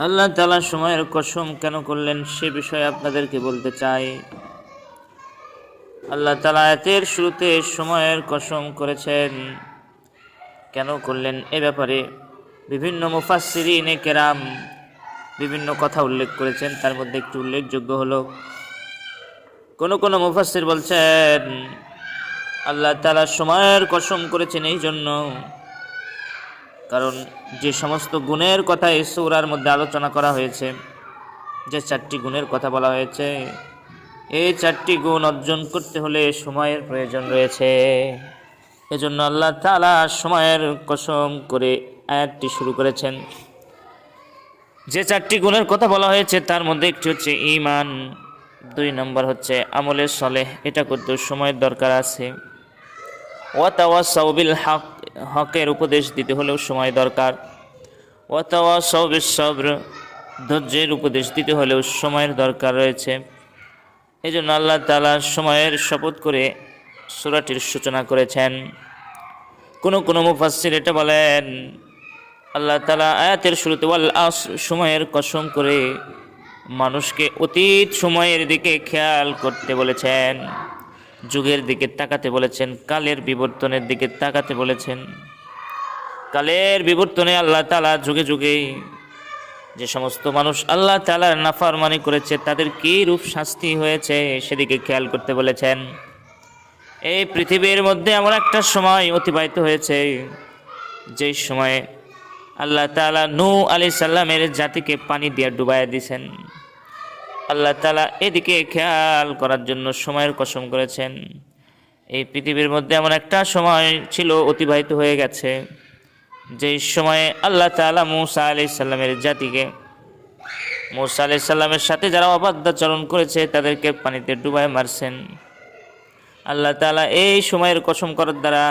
আল্লাহ তালা সময়ের কসম কেন করলেন সে বিষয়ে আপনাদেরকে বলতে চাই। আল্লাহ তালা এতের শুরুতে সময়ের কসম করেছেন। কেন করলেন এ ব্যাপারে বিভিন্ন মুফাসিরিনে কেরাম বিভিন্ন কথা উল্লেখ করেছেন, তার মধ্যে একটি উল্লেখযোগ্য হলো, কোন কোন মুফাসির বলছেন, আল্লাহ তালা সময়ের কসম করেছেন এই জন্য কারণ যে সমস্ত গুণের কথা এই সৌরার মধ্যে আলোচনা করা হয়েছে, যে চারটি গুণের কথা বলা হয়েছে, এই চারটি গুণ অর্জন করতে হলে সময়ের প্রয়োজন রয়েছে। এজন্য আল্লাহ তালা সময়ের কসম করে আয়াতটি শুরু করেছেন। যে চারটি গুণের কথা বলা হয়েছে, তার মধ্যে একটি হচ্ছে ইমান দুই নম্বর হচ্ছে আমলের সলেহ, এটা করতে সময়ের দরকার আছে। ওয়াতাওয়া সৌবিল হক হকের উপদেশ দিতে হলেও সময় দরকার। অথবা সৌবিল সব্র ধৈর্যের উপদেশ দিতে হলেও সময়ের দরকার রয়েছে। এই জন্য আল্লাহ তালা সময়ের শপথ করে সুরাটির সূচনা করেছেন। কোনো কোনো মুফাসির এটা বলেন, আল্লাহ তালা আয়াতের শুরুতে আস সময়ের কসম করে মানুষকে অতীত সময়ের দিকে খেয়াল করতে বলেছেন। যুগের দিকে তাকাতে বলেছেন, কালের বিবর্তনের দিকে তাকাতে বলেছেন। কালের বিবর্তনে আল্লাহ তালা যুগে যুগে যে সমস্ত মানুষ আল্লাহ তালার নাফারমানি করেছে, তাদের কী রূপ শাস্তি হয়েছে সেদিকে খেয়াল করতে বলেছেন। এই পৃথিবীর মধ্যে এমন একটা সময় অতিবাহিত হয়েছে, যেই সময়ে আল্লাহ তালা নূ আলি সাল্লামের জাতিকে পানি দিয়ে ডুবাইয়া দিয়েছেন। আল্লাহ তালা এদিকে খেয়াল করার জন্য সময়ের কসম করেছেন। এই পৃথিবীর মধ্যে এমন একটা সময় ছিল অতিবাহিত হয়ে গেছে যেই সময়ে আল্লাহ তালা মৌসা আলি সাল্লামের জাতিকে, মৌসা আলি সাল্লামের সাথে যারা অবাধ্যাচরণ করেছে, তাদেরকে পানিতে ডুবায় মারছেন। আল্লাহ তালা এই সময়ের কসম করার দ্বারা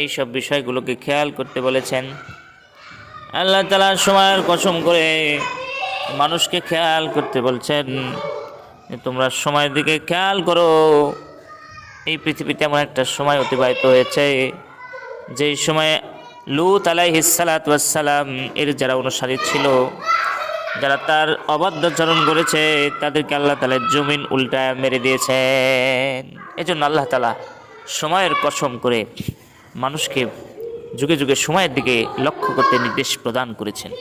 এই সব বিষয়গুলোকে খেয়াল করতে বলেছেন। আল্লাহ তালা সময়ের কসম করে মানুষকে খেয়াল করতে বলছেন, তোমরা সময়ের দিকে খেয়াল করো। এই পৃথিবীতে এমন একটা সময় অতিবাহিত হয়েছে, যেই সময়ে লুত আলাইহিসালাতাম এর যারা অনুসারী ছিল, যারা তার অবাধ্যাচরণ করেছে, তাদেরকে আল্লাহ তালা জমিন উল্টায় মেরে দিয়েছেন। এজন্য আল্লাহ তালা সময়ের কসম করে মানুষকে যুগে যুগে সময়ের দিকে লক্ষ্য করতে নির্দেশ প্রদান করেছেন।